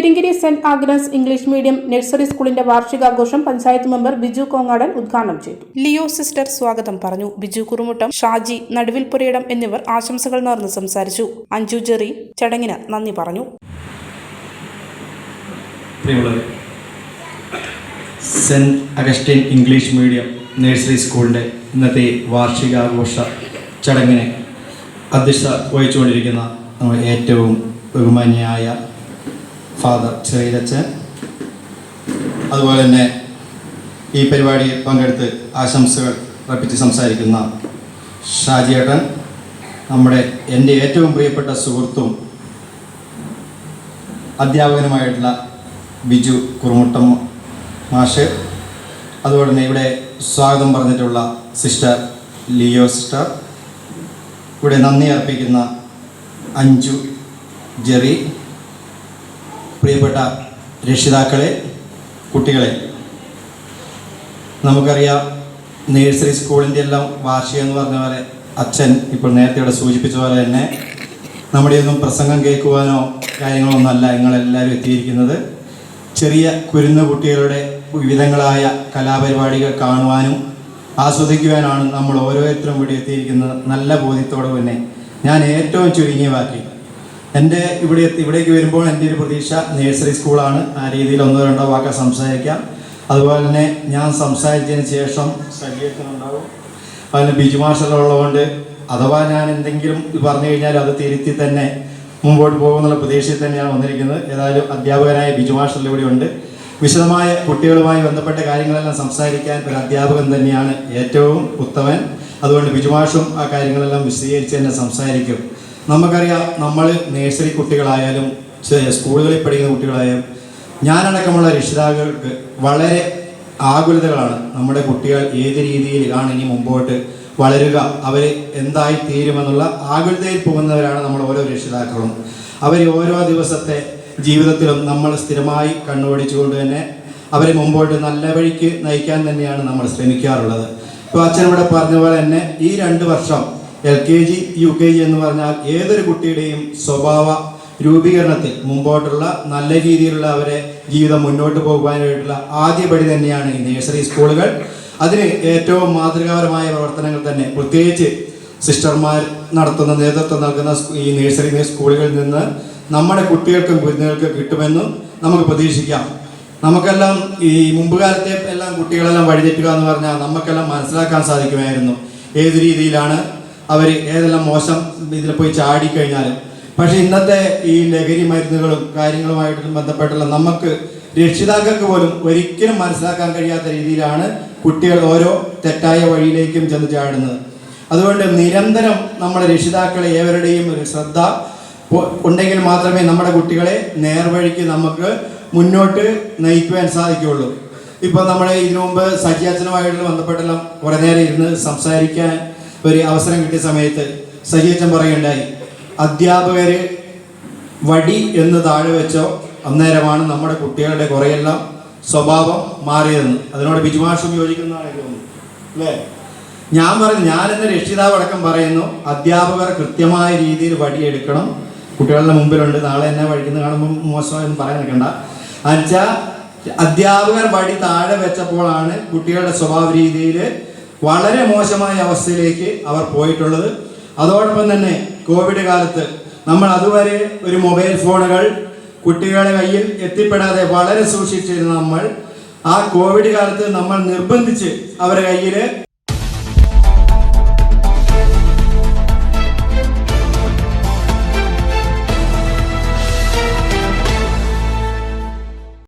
Peringiri Saint Agnes English medium nursery സ്കൂളിന്റെ വാർഷികാഘോഷം panchayat member Biju Kongadan ഉദ്ഘാടനം ചെയ്തു. ലിയോ സിസ്റ്റർ സ്വാഗതം പറഞ്ഞു. ബിജു കുറുമുട്ടം ഷാജി നടുവിൽ പുരയിടം എന്നിവർ ആശംസകൾ നേർന്ന് സംസാരിച്ചു. അഞ്ജു ജെറി ചടങ്ങിന് നന്ദി പറഞ്ഞു. Saint Augustine English medium nursery സ്കൂളിന്റെ ഇന്നത്തെ വാർഷികാഘോഷ ചടങ്ങിനെ അധ്യക്ഷത വഹിച്ചുകൊണ്ടിരിക്കുന്ന നമ്മുടെ ഏറ്റവും ബഹുമാന്യായ ഫാദർ ചെറിയച്ചൻ അതുപോലെ തന്നെ ഈ പരിപാടിയിൽ പങ്കെടുത്ത് ആശംസകൾ അർപ്പിച്ച് സംസാരിക്കുന്ന ഷാജിയേട്ടൻ നമ്മുടെ എന്റെ ഏറ്റവും പ്രിയപ്പെട്ട സുഹൃത്തും അധ്യാപകനുമായിട്ടുള്ള ബിജു കുറുമുട്ടം മാഷ് അതുപോലെ തന്നെ ഇവിടെ സ്വാഗതം പറഞ്ഞിട്ടുള്ള സിസ്റ്റർ ലിയോ സിസ്റ്റർ ഇവിടെ നന്ദി അർപ്പിക്കുന്ന അഞ്ജു ജെറി പ്രിയപ്പെട്ട രക്ഷിതാക്കളെ കുട്ടികളെ നമുക്കറിയാം നേഴ്സറി സ്കൂളിന്റെ എല്ലാം വാർഷികം എന്ന് പറഞ്ഞ പോലെ അച്ഛൻ ഇപ്പോൾ നേരത്തെ ഇവിടെ സൂചിപ്പിച്ച പോലെ തന്നെ നമ്മുടെ ഒന്നും പ്രസംഗം കേൾക്കുവാനോ കാര്യങ്ങളോ ഒന്നല്ല നിങ്ങളെല്ലാവരും എത്തിയിരിക്കുന്നത്. ചെറിയ കുരുന്ന കുട്ടികളുടെ വിവിധങ്ങളായ കലാപരിപാടികൾ കാണുവാനും ആസ്വദിക്കുവാനാണ് നമ്മൾ ഓരോരുത്തരും കൂടി എത്തിയിരിക്കുന്നത്. നല്ല ബോധ്യത്തോടെ തന്നെ ഞാൻ ഏറ്റവും ചുരുങ്ങിയ വാക്കി എന്റെ ഇവിടെ ഇവിടേക്ക് വരുമ്പോൾ എന്റെ ഒരു പ്രതീക്ഷ നേഴ്സറി സ്കൂളാണ്. ആ രീതിയിൽ ഒന്നോ രണ്ടോ വാക്ക് സംസാരിക്കാം. അതുപോലെ തന്നെ ഞാൻ സംസാരിച്ചതിന് ശേഷം സജീവത്തിനുണ്ടാവും അതിന് ബിജു മാഷലുള്ളതുകൊണ്ട് അഥവാ ഞാൻ എന്തെങ്കിലും പറഞ്ഞു കഴിഞ്ഞാൽ അത് തിരുത്തി തന്നെ മുമ്പോട്ട് പോകുമെന്നുള്ള പ്രതീക്ഷയിൽ തന്നെയാണ് വന്നിരിക്കുന്നത്. ഏതായാലും അധ്യാപകനായ ബിജു മാഷറിൽ ഇവിടെ ഉണ്ട്. വിശദമായ കുട്ടികളുമായി ബന്ധപ്പെട്ട കാര്യങ്ങളെല്ലാം സംസാരിക്കാൻ ഒരു അധ്യാപകൻ തന്നെയാണ് ഏറ്റവും ഉത്തമൻ. അതുകൊണ്ട് ബിജു മാഷും ആ കാര്യങ്ങളെല്ലാം വിശദീകരിച്ച് തന്നെ സംസാരിക്കും. നമുക്കറിയാം നമ്മൾ നേഴ്സറി കുട്ടികളായാലും സ്കൂളുകളിൽ പഠിക്കുന്ന കുട്ടികളായാലും ഞാനടക്കമുള്ള രക്ഷിതാക്കൾക്ക് വളരെ ആകുലതകളാണ് നമ്മുടെ കുട്ടികൾ ഏത് രീതിയിലാണ് ഇനി മുമ്പോട്ട് വളരുക അവർ എന്തായി തീരുമെന്നുള്ള ആകുലതയിൽ പോകുന്നവരാണ് നമ്മൾ ഓരോ രക്ഷിതാക്കളും. അവർ ഓരോ ദിവസത്തെ ജീവിതത്തിലും നമ്മൾ സ്ഥിരമായി കണ്ണുപിടിച്ചുകൊണ്ട് തന്നെ അവരെ മുമ്പോട്ട് നല്ല വഴിക്ക് നയിക്കാൻ തന്നെയാണ് നമ്മൾ ശ്രമിക്കാറുള്ളത്. ഇപ്പോൾ അച്ഛൻ ഇവിടെ പറഞ്ഞ പോലെ തന്നെ ഈ രണ്ട് വർഷം L K G U K G എന്ന് പറഞ്ഞാൽ ഏതൊരു കുട്ടിയുടെയും സ്വഭാവ രൂപീകരണത്തിൽ മുമ്പോട്ടുള്ള നല്ല രീതിയിലുള്ള അവരെ ജീവിതം മുന്നോട്ട് പോകുവാനായിട്ടുള്ള ആദ്യ പടി തന്നെയാണ് ഈ നഴ്സറി സ്കൂളുകൾ. അതിന് ഏറ്റവും മാതൃകാപരമായ പ്രവർത്തനങ്ങൾ തന്നെ പ്രത്യേകിച്ച് സിസ്റ്റർമാർ നടത്തുന്ന നേതൃത്വം നൽകുന്ന ഈ നഴ്സറി സ്കൂളുകളിൽ നിന്ന് നമ്മുടെ കുട്ടികൾക്കും കുരുന്നുകൾക്കും കിട്ടുമെന്നും നമുക്ക് പ്രതീക്ഷിക്കാം. നമുക്കെല്ലാം ഈ മുമ്പ് കാലത്തെ എല്ലാം കുട്ടികളെല്ലാം വഴിതെറ്റുക എന്ന് പറഞ്ഞാൽ നമുക്കെല്ലാം മനസ്സിലാക്കാൻ സാധിക്കുമായിരുന്നു. ഏത് രീതിയിലാണ് അവർ ഏതെല്ലാം മോശം ഇതിൽ പോയി ചാടിക്കഴിഞ്ഞാലും. പക്ഷെ ഇന്നത്തെ ഈ ലഹരി മരുന്നുകളും കാര്യങ്ങളുമായിട്ടും ബന്ധപ്പെട്ടുള്ള നമുക്ക് രക്ഷിതാക്കൾക്ക് പോലും ഒരിക്കലും മനസ്സിലാക്കാൻ കഴിയാത്ത രീതിയിലാണ് കുട്ടികൾ ഓരോ തെറ്റായ വഴിയിലേക്കും ചെന്ന് ചാടുന്നത്. അതുകൊണ്ട് നിരന്തരം നമ്മുടെ രക്ഷിതാക്കളെ ഏവരുടെയും ഒരു ശ്രദ്ധ ഉണ്ടെങ്കിൽ മാത്രമേ നമ്മുടെ കുട്ടികളെ നേർവഴിക്ക് നമുക്ക് മുന്നോട്ട് നയിക്കുവാൻ സാധിക്കുകയുള്ളൂ. ഇപ്പോൾ നമ്മൾ ഇതിനു മുമ്പ് സജിയാച്ചനുമായിട്ട് ബന്ധപ്പെട്ടെല്ലാം കുറേ നേരം ഇരുന്ന് സംസാരിക്കാൻ ഒരു അവസരം കിട്ടിയ സമയത്ത് സജിയച്ചൻ പറയുണ്ടായി അധ്യാപകര് വടി എന്ന് താഴെ വെച്ചോ അന്നേരമാണ് നമ്മുടെ കുട്ടികളുടെ കുറെയെല്ലാം സ്വഭാവം മാറിയതെന്ന്. അതിനോട് ബിജുമാഷും യോജിക്കുന്നതാണ് എനിക്ക് തോന്നുന്നത് അല്ലേ? ഞാൻ പറഞ്ഞു ഞാൻ എന്ന രക്ഷിതാവ് അടക്കം പറയുന്നു അധ്യാപകർ കൃത്യമായ രീതിയിൽ വടിയെടുക്കണം കുട്ടികളുടെ മുമ്പിലുണ്ട്. നാളെ എന്നെ വഴിക്കുന്ന കാണുമ്പോൾ മോശമായെന്ന് പറയാൻ നിൽക്കണ്ട. എന്നുവെച്ചാൽ അധ്യാപകർ വടി താഴെ വെച്ചപ്പോഴാണ് കുട്ടികളുടെ സ്വഭാവ രീതിയിൽ വളരെ മോശമായ അവസ്ഥയിലേക്ക് അവർ പോയിട്ടുള്ളത്. അതോടൊപ്പം തന്നെ കോവിഡ് കാലത്ത് നമ്മൾ അതുവരെ ഒരു മൊബൈൽ ഫോണുകൾ കുട്ടികളുടെ കയ്യിൽ എത്തിപ്പെടാതെ വളരെ സൂക്ഷിച്ചിരുന്ന നമ്മൾ ആ കോവിഡ് കാലത്ത് നമ്മൾ നിർബന്ധിച്ച് അവരുടെ കയ്യിൽ